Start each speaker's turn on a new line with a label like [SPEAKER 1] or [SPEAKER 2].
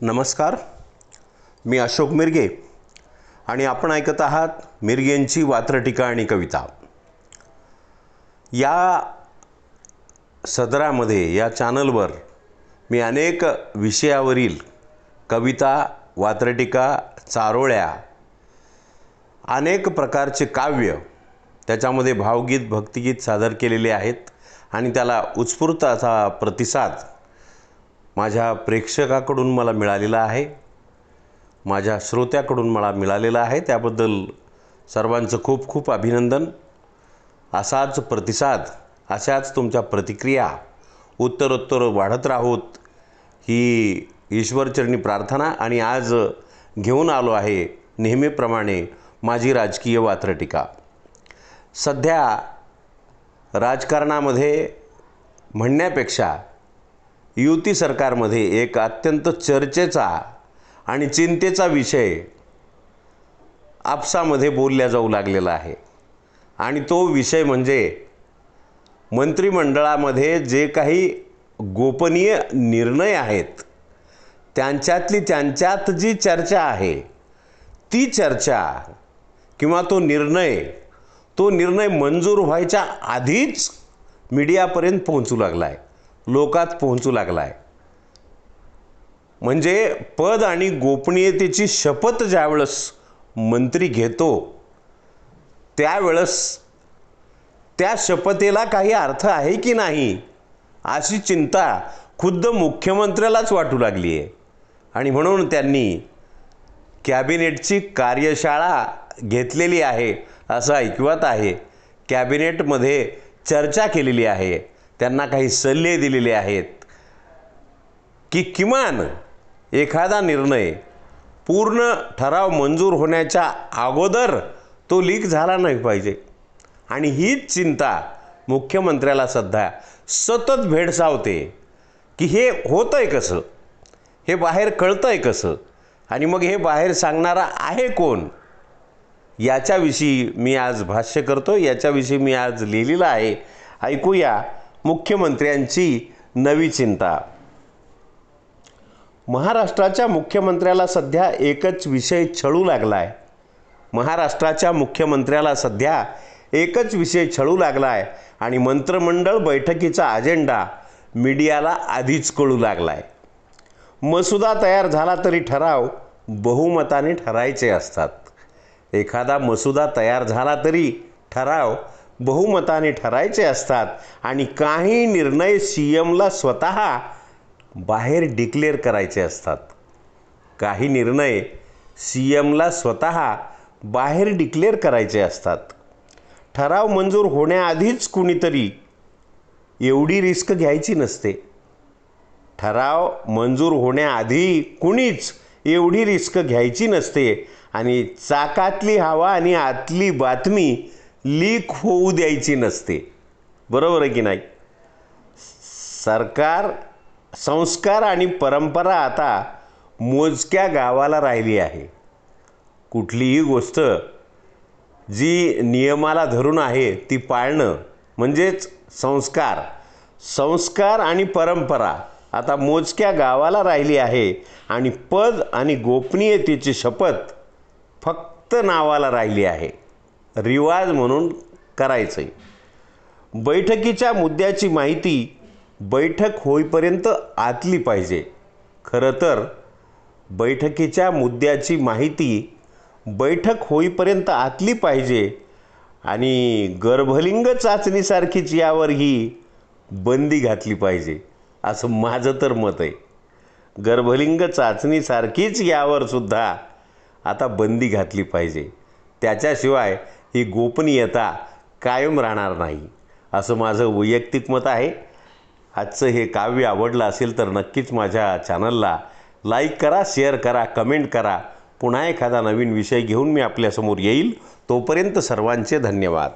[SPEAKER 1] नमस्कार. मी अशोक मिरगे आणि आपण ऐकत आहात मिरगेंची वात्रटीका आणि कविता. या सदरामध्ये या चॅनलवर मी अनेक विषयावरील कविता वात्रटिका चारोळ्या अनेक प्रकारचे काव्य त्याच्यामध्ये भावगीत भक्तिगीत सादर केलेले आहेत आणि त्याला उत्स्फूर्त असा प्रतिसाद माझ्या प्रेक्षकाकडून मला मिळालेला आहे. माझ्या श्रोत्याकडून मला मिळालेला आहे. त्याबद्दल सर्वांचं खूप खूप अभिनंदन. असाच प्रतिसाद अशाच तुमच्या प्रतिक्रिया उत्तरोत्तर वाढत राहोत ही ईश्वरचरणी प्रार्थना आणि आज घेऊन आलो आहे नेहमीप्रमाणे माझी राजकीय वात्रटिका. सध्या राजकारणामध्ये म्हणण्यापेक्षा युती सरकारमध्ये एक अत्यंत चर्चेचा आणि चिंतेचा विषय आपसामध्ये बोलल्या जाऊ लागलेला आहे. आणि तो विषय म्हणजे मंत्रिमंडळामध्ये जे काही गोपनीय निर्णय आहेत त्यांच्यातली त्यांच्यात जी चर्चा आहे ती चर्चा किंवा तो निर्णय तो निर्णय मंजूर व्हायच्या आधीच मीडियापर्यंत पोहोचू लागला आहे लोकात पोहोचू लागला आहे म्हणजे पद आणि गोपनीयतेची शपथ ज्यावेळेस मंत्री घेतो त्यावेळेस त्या शपथेला काही अर्थ आहे की नाही अशी चिंता खुद्द मुख्यमंत्र्यालाच वाटू लागली आहे. आणि म्हणून त्यांनी कॅबिनेटची कार्यशाळा घेतलेली आहे असं ऐकवत आहे. कॅबिनेटमध्ये चर्चा केलेली आहे. त्यांना काही सल्ले दिलेले आहेत की किमान एखादा निर्णय पूर्ण ठराव मंजूर होण्याच्या अगोदर तो लीक झाला नाही पाहिजे. आणि हीच चिंता मुख्यमंत्र्याला सध्या सतत भेडसावते की हे होतं आहे कसं? हे बाहेर कळतं आहे कसं? आणि मग हे बाहेर सांगणारा आहे कोण? याच्याविषयी मी आज भाष्य करतो याच्याविषयी मी आज लिहिलेलं आहे. ऐकूया. मुख्यमंत्र्यांची नवी चिंता. महाराष्ट्राच्या मुख्यमंत्र्याला सध्या एकच विषय छळू लागला आहे महाराष्ट्राच्या मुख्यमंत्र्याला सध्या एकच विषय छळू लागला आहे आणि मंत्रिमंडळ बैठकीचा अजेंडा मीडियाला आधीच कळू लागला आहे मसुदा तयार झाला तरी ठराव बहुमताने ठरायचे असतात. एखादा मसुदा तयार झाला तरी ठराव बहुमताने ठरायचे असतात आणि काही निर्णय सी एमला स्वतः बाहेर डिक्लेअर करायचे असतात. काही निर्णय सी एमला स्वतः बाहेर डिक्लेअर करायचे असतात. ठराव मंजूर होण्याआधीच कुणीतरी एवढी रिस्क घ्यायची नसते. ठराव मंजूर होण्याआधी कुणीच एवढी रिस्क घ्यायची नसते. आणि चाकातली हवा आणि आतली बातमी लीक होऊ द्यायची नसते. बरोबर आहे की नाही? सरकार संस्कार आणि परंपरा आता मोजक्या गावाला राहिली आहे. कुठलीही गोष्ट जी नियमाला धरून आहे ती पाळणं म्हणजेच संस्कार. संस्कार आणि परंपरा आता मोजक्या गावाला राहिली आहे आणि पद आणि गोपनीयतेची शपथ फक्त नावाला राहिली आहे. रिवाज म्हणून करायचं आहे बैठकीच्या मुद्द्याची माहिती बैठक होईपर्यंत आतली पाहिजे. खरं तर बैठकीच्या मुद्द्याची माहिती बैठक होईपर्यंत आतली पाहिजे आणि गर्भलिंग चाचणीसारखीच यावर ही बंदी घातली पाहिजे असं माझं तर मत आहे. गर्भलिंग चाचणीसारखीच यावर सुद्धा आता बंदी घातली पाहिजे. त्याच्याशिवाय ही गोपनीयता कायम राहणार नाही असं माझं वैयक्तिक मत आहे. आजचं हे काव्य आवडलं असेल तर नक्कीच माझ्या चॅनलला लाईक करा शेअर करा कमेंट करा. पुन्हा एखादा नवीन विषय घेऊन मी आपल्यासमोर येईल. तोपर्यंत सर्वांचे धन्यवाद.